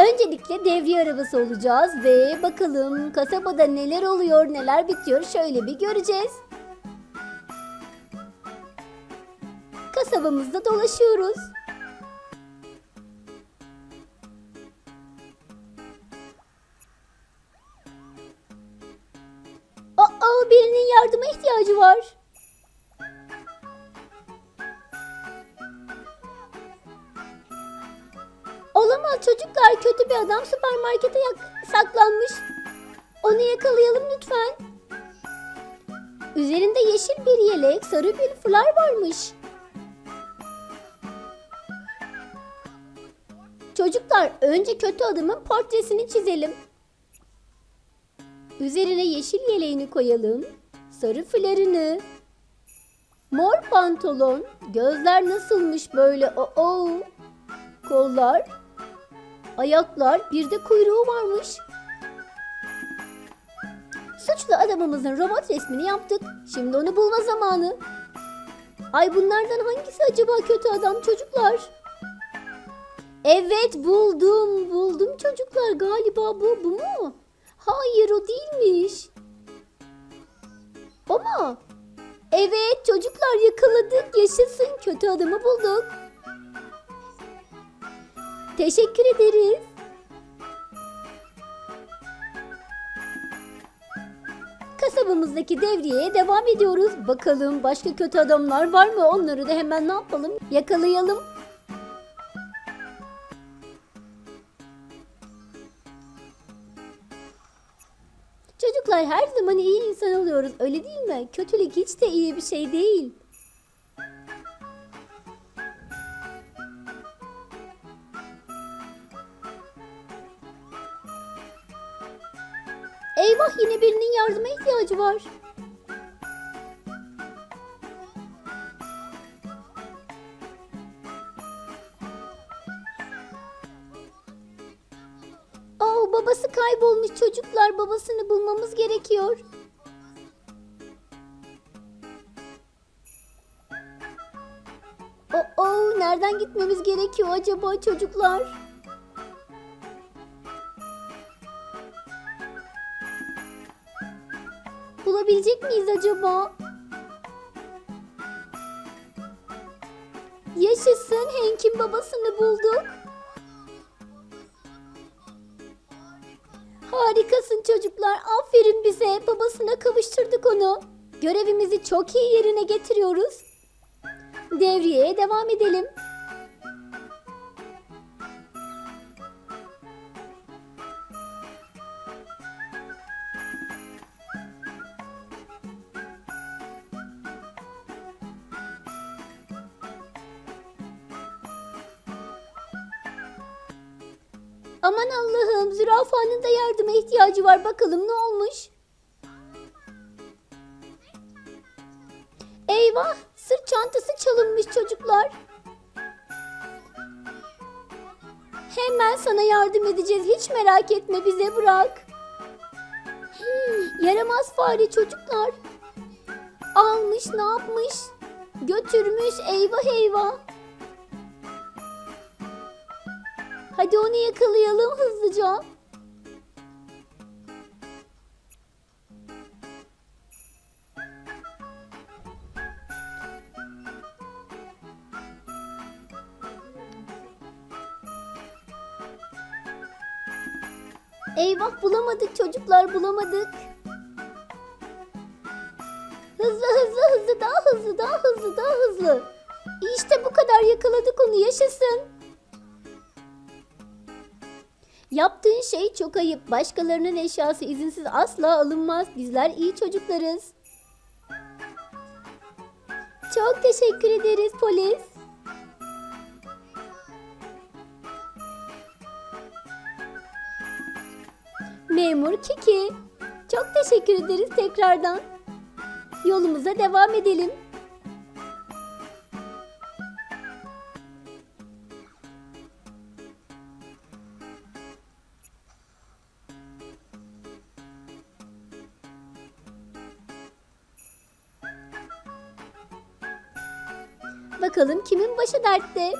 Öncelikle devriye arabası olacağız ve bakalım kasabada neler oluyor neler bitiyor şöyle bir göreceğiz. Kasabamızda dolaşıyoruz. Aa, birinin yardıma ihtiyacı var. Kötü bir adam süpermarkete saklanmış. Onu yakalayalım lütfen. Üzerinde yeşil bir yelek, sarı bir fular varmış. Çocuklar önce kötü adamın portresini çizelim. Üzerine yeşil yeleğini koyalım. Sarı fularını. Mor pantolon. Gözler nasılmış böyle? Oo. Kollar. Ayaklar, bir de kuyruğu varmış. Suçlu adamımızın robot resmini yaptık. Şimdi onu bulma zamanı. Ay bunlardan hangisi acaba kötü adam çocuklar? Evet buldum, buldum çocuklar. Galiba bu, bu mu? Hayır o değilmiş. O mu? Evet çocuklar yakaladık. Yaşasın kötü adamı bulduk. Teşekkür ederiz. Kasabamızdaki devriyeye devam ediyoruz. Bakalım başka kötü adamlar var mı? Onları da hemen ne yapalım? Yakalayalım. Çocuklar her zaman iyi insan oluyoruz öyle değil mi? Kötülük hiç de iyi bir şey değil. Eyvah yine birinin yardıma ihtiyacı var. Oh babası kaybolmuş çocuklar babasını bulmamız gerekiyor. Oh nereden gitmemiz gerekiyor acaba çocuklar? Bulabilecek miyiz acaba? Yaşasın Hank'in babasını bulduk. Harikasın çocuklar. Aferin bize. Babasına kavuşturduk onu. Görevimizi çok iyi yerine getiriyoruz. Devriyeye devam edelim. Aman Allah'ım zürafanın da yardıma ihtiyacı var. Bakalım ne olmuş? Eyvah sırt çantası çalınmış çocuklar. Hemen sana yardım edeceğiz. Hiç merak etme bize bırak. Hmm, yaramaz fare çocuklar. Almış ne yapmış? Götürmüş eyvah eyvah. Hadi onu yakalayalım hızlıca. Eyvah bulamadık çocuklar bulamadık. Hızlı hızlı hızlı daha hızlı daha hızlı daha hızlı. İşte bu kadar yakaladık onu yaşasın. Yaptığın şey çok ayıp. Başkalarının eşyası izinsiz asla alınmaz. Bizler iyi çocuklarız. Çok teşekkür ederiz polis. Memur Kiki. Çok teşekkür ederiz tekrardan. Yolumuza devam edelim. Bakalım kimin başı dertte?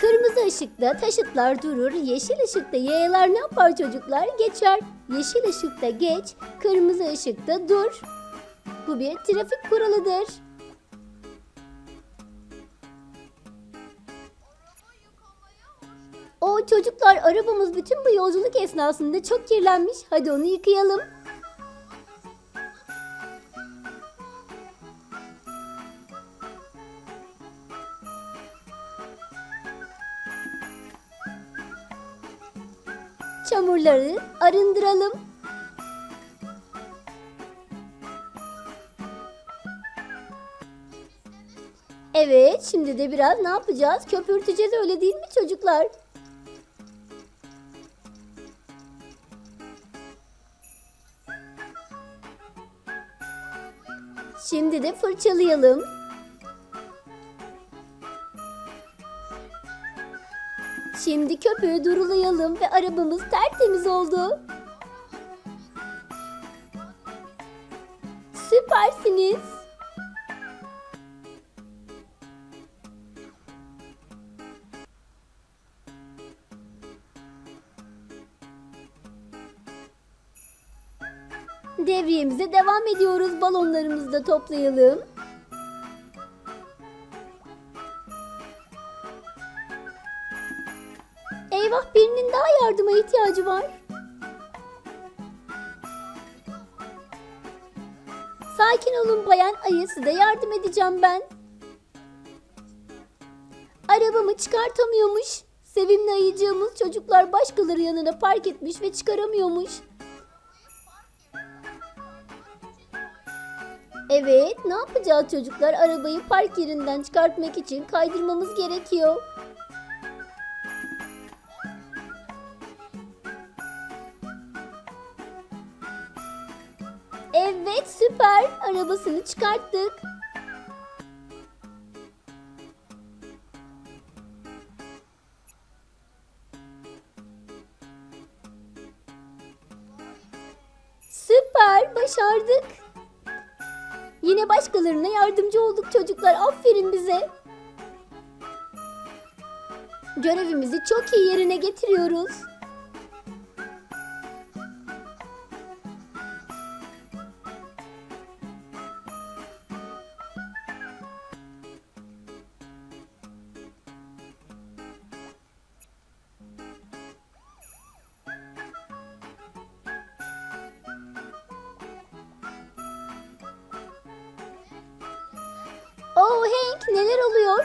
Kırmızı ışıkta taşıtlar durur, yeşil ışıkta yayalar ne yapar çocuklar? Geçer. Yeşil ışıkta geç, kırmızı ışıkta dur. Bu bir trafik kuralıdır. O çocuklar arabamız bütün bu yolculuk esnasında çok kirlenmiş. Hadi onu yıkayalım. Çamurları arındıralım. Evet, şimdi de biraz ne yapacağız? Köpürteceğiz öyle değil mi çocuklar? Şimdi de fırçalayalım. Şimdi köpüğü durulayalım ve arabamız tertemiz oldu. Süpersiniz. Devriyemize devam ediyoruz. Balonlarımızı da toplayalım. Eyvah birinin daha yardıma ihtiyacı var. Sakin olun bayan ayı size yardım edeceğim ben. Arabamı çıkartamıyormuş. Sevimli ayıcığımız çocuklar başkaları yanına park etmiş ve çıkaramıyormuş. Evet, ne yapacağız çocuklar? Arabayı park yerinden çıkartmak için kaydırmamız gerekiyor. Süper. Arabasını çıkarttık. Süper, başardık. Yine başkalarına yardımcı olduk çocuklar. Aferin bize. Görevimizi çok iyi yerine getiriyoruz. Oh Hank neler oluyor?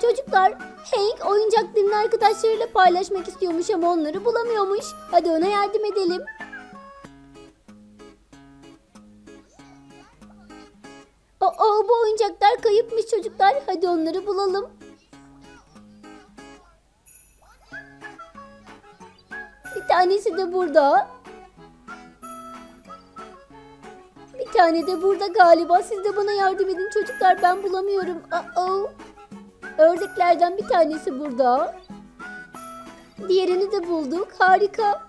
Çocuklar Hank oyuncaklarını arkadaşlarıyla paylaşmak istiyormuş ama onları bulamıyormuş. Hadi ona yardım edelim. Oh, bu oyuncaklar kayıpmış çocuklar. Hadi onları bulalım. Bir tanesi de burada. Tane de burada galiba. Siz de bana yardım edin çocuklar. Ben bulamıyorum. Uh-oh. Ördeklerden bir tanesi burada. Diğerini de bulduk. Harika.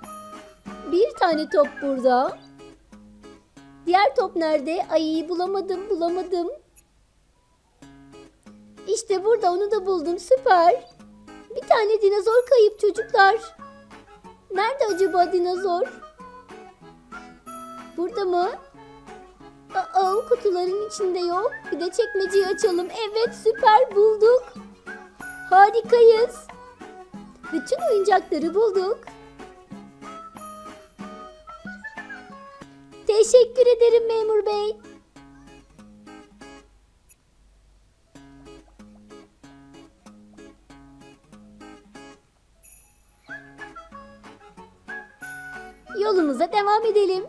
Bir tane top burada. Diğer top nerede? Ay bulamadım, bulamadım. İşte burada onu da buldum. Süper. Bir tane dinozor kayıp çocuklar. Nerede acaba dinozor? Burada mı? Aa, kutuların içinde yok. Bir de çekmeceyi açalım. Evet süper bulduk. Harikayız. Bütün oyuncakları bulduk. Teşekkür ederim memur bey. Yolumuza devam edelim.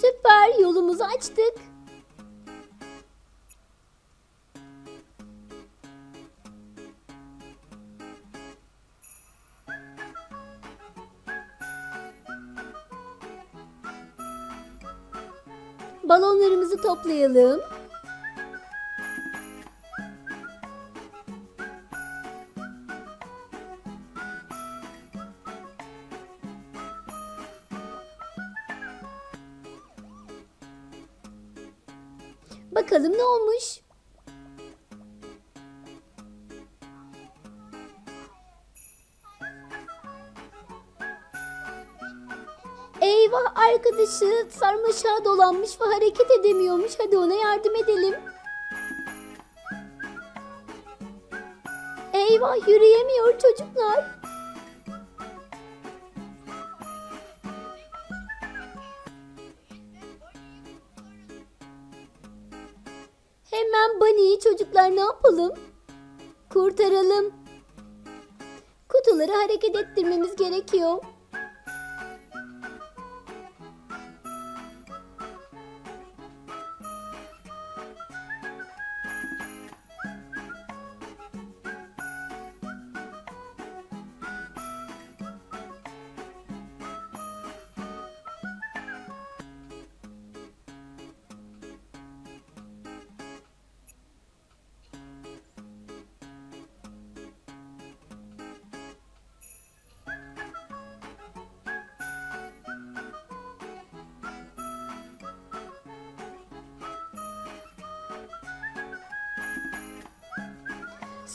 Süper yolumuzu açtık. Balonlarımızı toplayalım. Eyvah arkadaşı sarmaşağa dolanmış ve hareket edemiyormuş. Hadi ona yardım edelim. Eyvah yürüyemiyor çocuklar. Hemen Bunny'i çocuklar ne yapalım? Kurtaralım. Kutuları hareket ettirmemiz gerekiyor.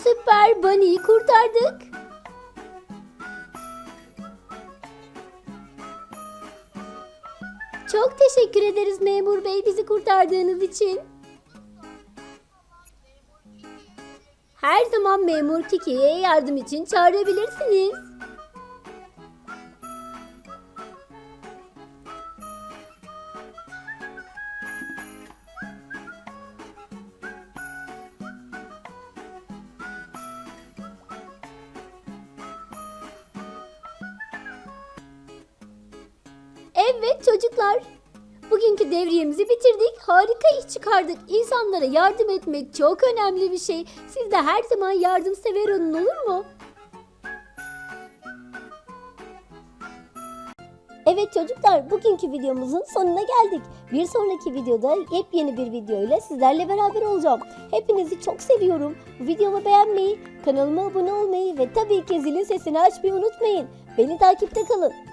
Süper Bunny'yi kurtardık. Çok teşekkür ederiz memur bey bizi kurtardığınız için. Her zaman memur Kiki'ye yardım için çağırabilirsiniz. Evet çocuklar. Bugünkü devriyemizi bitirdik. Harika iş çıkardık. İnsanlara yardım etmek çok önemli bir şey. Siz de her zaman yardımsever olun olur mu? Evet çocuklar bugünkü videomuzun sonuna geldik. Bir sonraki videoda yepyeni bir video ile sizlerle beraber olacağım. Hepinizi çok seviyorum. Videomu beğenmeyi, kanalıma abone olmayı ve tabii ki zilin sesini açmayı unutmayın. Beni takipte kalın.